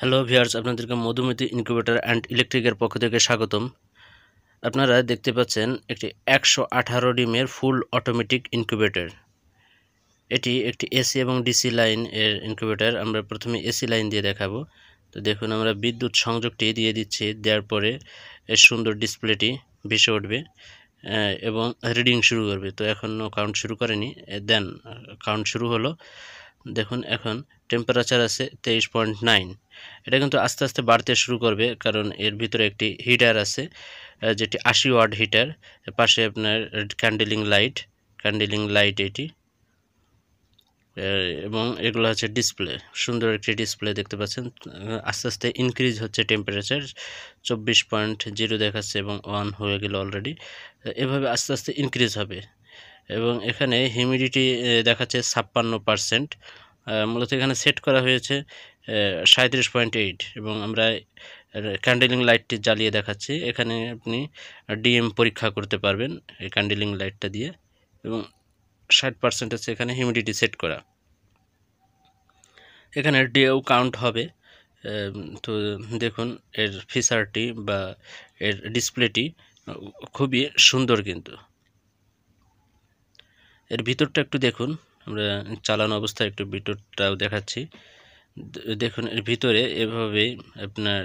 Hello viewers আপনাদেরকে Madhumati incubator and ইলেকট্রিকের পক্ষ থেকে স্বাগতম। আপনারা দেখতে পাচ্ছেন একটি একশো আঠারো ডিমের ফুল অটোমেটিক ইনকিউবেটর এটি একটি এসি এবং ডিসি লাইন এর ইনকিউবেটর আমরা প্রথমে এসি লাইন দিয়ে দেখাবো। তো দেখুন, আমরা বিদ্যুৎ সংযোগটি দিয়ে দিচ্ছি। দেওয়ার পরে এর সুন্দর ডিসপ্লেটি ভেসে উঠবে এবং রিডিং শুরু করবে। তো এখনও কাউন্ট শুরু করেনি। দেন কাউন্ট শুরু হলো। দেখুন, এখন টেম্পারেচার আছে তেইশ পয়েন্ট নাইন। এটা কিন্তু আস্তে আস্তে বাড়তে শুরু করবে, কারণ এর ভিতরে একটি হিটার আছে যেটি আশি ওয়াট হিটার পাশে আপনার ক্যান্ডেলিং লাইট ক্যান্ডেলিং লাইট এটি এবং এগুলো হচ্ছে ডিসপ্লে সুন্দর একটি ডিসপ্লে দেখতে পাচ্ছেন আস্তে আস্তে ইনক্রিজ হচ্ছে টেম্পারেচার চব্বিশ পয়েন্ট জিরো দেখাচ্ছে এবং ওয়ান হয়ে গেল অলরেডি এভাবে আস্তে আস্তে ইনক্রিজ হবে। এবং এখানে হিউমিডিটি দেখাচ্ছে ছাপ্পান্ন পারসেন্ট মূলত এখানে সেট করা হয়েছে সাঁত্রিশ পয়েন্ট এইট এবং আমরা ক্যান্ডেলিং লাইটটি জ্বালিয়ে দেখাচ্ছি। এখানে আপনি ডিএম পরীক্ষা করতে পারবেন এই ক্যান্ডেলিং লাইটটা দিয়ে এবং ষাট পার্সেন্ট হচ্ছে এখানে হিউমিডিটি সেট করা। এখানে ডিও কাউন্ট হবে তো দেখুন এর ফিচারটি বা এর ডিসপ্লেটি খুবই সুন্দর কিন্তু। এর ভিতরটা একটু দেখুন, আমরা চালানো অবস্থায় একটু ভিতরটাও দেখাচ্ছি। দেখুন, এর ভিতরে এভাবেই আপনার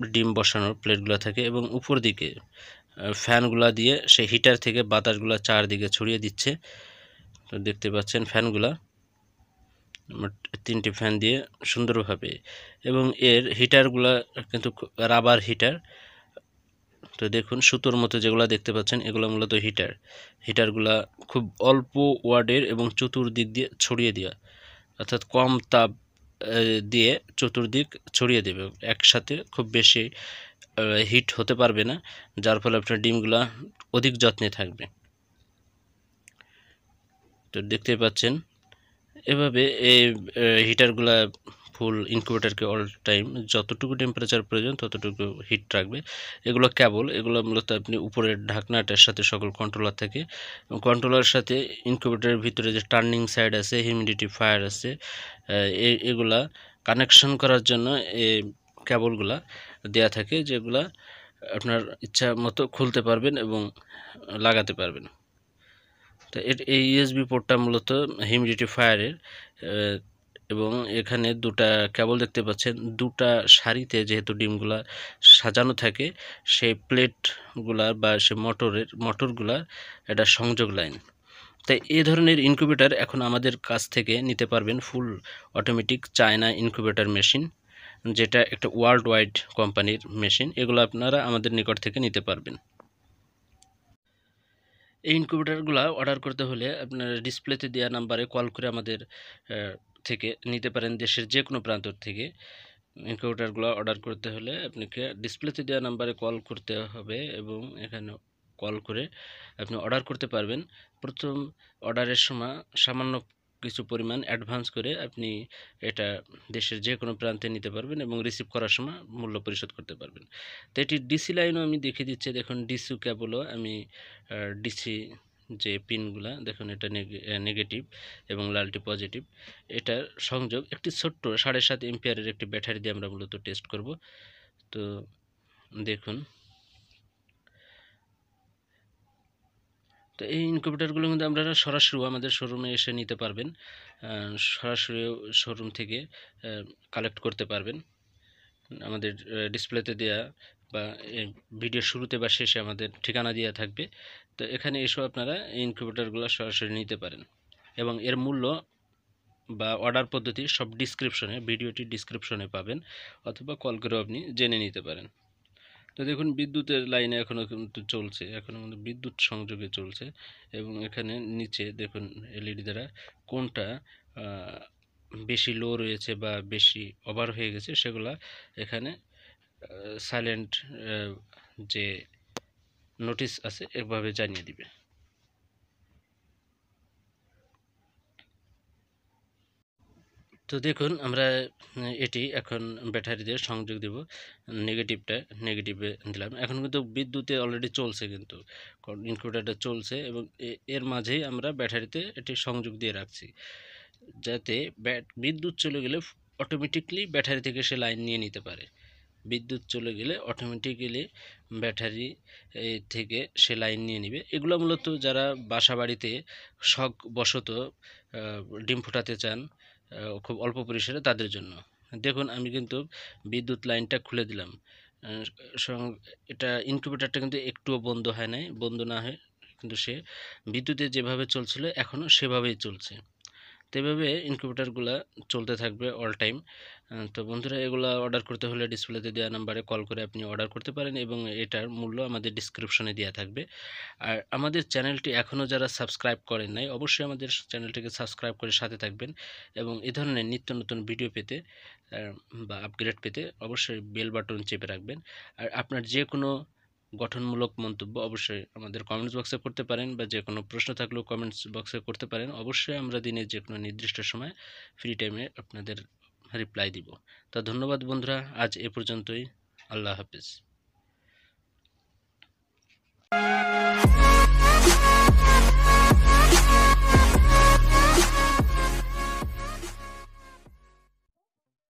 ডিম বসানোর প্লেটগুলো থাকে এবং উপর দিকে ফ্যানগুলা দিয়ে সেই হিটার থেকে বাতাসগুলো চারদিকে ছড়িয়ে দিচ্ছে। তো দেখতে পাচ্ছেন ফ্যানগুলা তিনটি ফ্যান দিয়ে সুন্দরভাবে, এবং এর হিটারগুলা কিন্তু রাবার হিটার। তো দেখুন, সুতোর মতো যেগুলো দেখতে পাচ্ছেন, এগুলো মূলত হিটার। হিটারগুলা খুব অল্প ওয়ার্ডের এবং চতুর্দিক দিয়ে ছড়িয়ে দেওয়া। অর্থাৎ কম তাপ দিয়ে চতুর্দিক ছড়িয়ে দেবে। একসাথে খুব বেশি হিট হতে পারবে না, যার ফলে আপনার ডিমগুলা অধিক যত্নে থাকবে। তো দেখতে পাচ্ছেন, এভাবে এই হিটারগুলা ফুল ইনকিউবেটারকে অল টাইম যতটুকু টেম্পারেচার প্রয়োজন ততটুকু হিট রাখবে। এগুলো কেবল এগুলো মূলত আপনি উপরের ঢাকনাটার সাথে সকল কন্ট্রোলার থাকে। এবং কন্ট্রোলারের সাথে ইনকিউবেটারের ভিতরে যে টার্নিং সাইড আছে হিউমিডিটি ফায়ার আছে এ- এগুলা কানেকশন করার জন্য এই কেবলগুলা দেয়া থাকে, যেগুলা আপনার ইচ্ছা মতো খুলতে পারবেন এবং লাগাতে পারবেন। তো এই ইউএসবি পোর্টটা মূলত হিউমিডিটি ফায়ারের এবং এখানে দুটা কেবল দেখতে পাচ্ছেন। দুটা সারিতে যেহেতু ডিমগুলা সাজানো থাকে, সেই প্লেটগুলা বা সে মোটরের, মোটরগুলা এটা সংযোগ লাইন। তাই এই ধরনের ইনকিউবেটর এখন আমাদের কাছ থেকে নিতে পারবেন full automatic China incubator machine, যেটা একটা ওয়ার্ল্ড ওয়াইড কোম্পানির মেশিন। এগুলো আপনারা আমাদের নিকট থেকে নিতে পারবেন। এই ইনকিউবেটরগুলো অর্ডার করতে হলে আপনার ডিসপ্লেতে দেওয়া নাম্বারে কল করে আমাদের থেকে নিতে পারেন দেশের যে কোনো প্রান্ত থেকে ইনকিউবেটরগুলো অর্ডার করতে হলে আপনাকে ডিসপ্লেতে দেওয়া নাম্বারে কল করতে হবে এবং এখানে কল করে আপনি অর্ডার করতে পারবেন। প্রথম অর্ডারের সময় সামান্য কিছু পরিমাণ অ্যাডভান্স করে আপনি এটা দেশের যে কোনো প্রান্তে নিতে পারবেন এবং রিসিভ করার সময় মূল্য পরিশোধ করতে পারবেন। তো এটি ডিসি লাইনও আমি দেখিয়ে দিচ্ছি। দেখুন ডিসি কেবলও আমি ডিসি যে পিনগুলা, দেখুন এটা নেগেটিভ এবং লালটি পজিটিভ এটার সংযোগ একটি ছোট্ট সাড়ে সাত এম্পিয়ারের একটি ব্যাটারি দিয়ে আমরা মূলত টেস্ট করব। তো দেখুন। তো এই ইনকিউবেটরগুলো কিন্তু আপনারা সরাসরি আমাদের শোরুমে এসে নিতে পারবেন। সরাসরি শোরুম থেকে কালেক্ট করতে পারবেন। আমাদের ডিসপ্লেতে দেয়া বা ভিডিও শুরুতে বা শেষে আমাদের ঠিকানা দেওয়া থাকবে। তো এখানে এসেও আপনারা ইনকিউবেটরগুলো সরাসরি নিতে পারেন। এবং এর মূল্য বা অর্ডার পদ্ধতি সব ডিসক্রিপশনে ভিডিওটি ডিসক্রিপশনে পাবেন অথবা কল করেও আপনি জেনে নিতে পারেন। তো দেখুন, বিদ্যুতের লাইনে এখনও কিন্তু চলছে এখনও কিন্তু বিদ্যুৎ সংযোগে চলছে। এবং এখানে নিচে দেখুন এলইডি দ্বারা কোনটা বেশি লো রয়েছে বা বেশি ওভার হয়ে গেছে, সেগুলা এখানে সাইলেন্ট যে নোটিশ আছে, এভাবে জানিয়ে দিবে। তো দেখুন, আমরা এটি এখন ব্যাটারি দিয়ে সংযোগ দেব। নেগেটিভটা নেগেটিভে দিলাম। এখন কিন্তু বিদ্যুতে অলরেডি চলছে কিন্তু ইনকিউবেটারটা চলছে এবং এর মাঝেই আমরা ব্যাটারিতে এটি সংযোগ দিয়ে রাখছি। যাতে ব্যাট, বিদ্যুৎ চলে গেলে অটোমেটিকলি ব্যাটারি থেকে সে লাইন নিয়ে নিতে পারে। বিদ্যুৎ চলে গেলে অটোমেটিক্যালি ব্যাটারি থেকে সে লাইন নিয়ে নিবে। এগুলো মূলত যারা বাসা বাড়িতে শখ বশত ডিম ফোটাতে চান খুব অল্প পরিসরে তাদের জন্য। দেখুন, আমি কিন্তু বিদ্যুৎ লাইনটা খুলে দিলাম। এটা ইনকিউবেটারটা কিন্তু একটুও বন্ধ হয় নাই। বন্ধ না হয় কিন্তু সে বিদ্যুতে যেভাবে চলছিল, এখনও সেভাবেই চলছে। তো এভাবে ইনকিউবেটারগুলো চলতে থাকবে অল টাইম তো বন্ধুরা, এগুলো অর্ডার করতে হলে ডিসপ্লেতে দেওয়া নাম্বারে কল করে আপনি অর্ডার করতে পারেন এবং এটার মূল্য আমাদের ডিসক্রিপশনে দেওয়া থাকবে। আর আমাদের চ্যানেলটি এখনও যারা সাবস্ক্রাইব করেন নাই, অবশ্যই আমাদের চ্যানেলটিকে সাবস্ক্রাইব করে সাথে থাকবেন এবং এ ধরনের নিত্য নতুন ভিডিও পেতে বা আপগ্রেড পেতে অবশ্যই বেল বাটন চেপে রাখবেন। আর আপনার যে কোনো গঠনমূলক মন্তব্য অবশ্যই আমাদের কমেন্টস বক্সে করতে পারেন বা যে কোনো প্রশ্ন থাকলেও কমেন্টস বক্সে করতে পারেন। অবশ্যই আমরা দিনে যে কোনো নির্দিষ্ট সময় ফ্রি টাইমে আপনাদের রিপ্লাই দিব। তা ধন্যবাদ বন্ধুরা, আজ এ পর্যন্তই। আল্লাহ হাফিজ।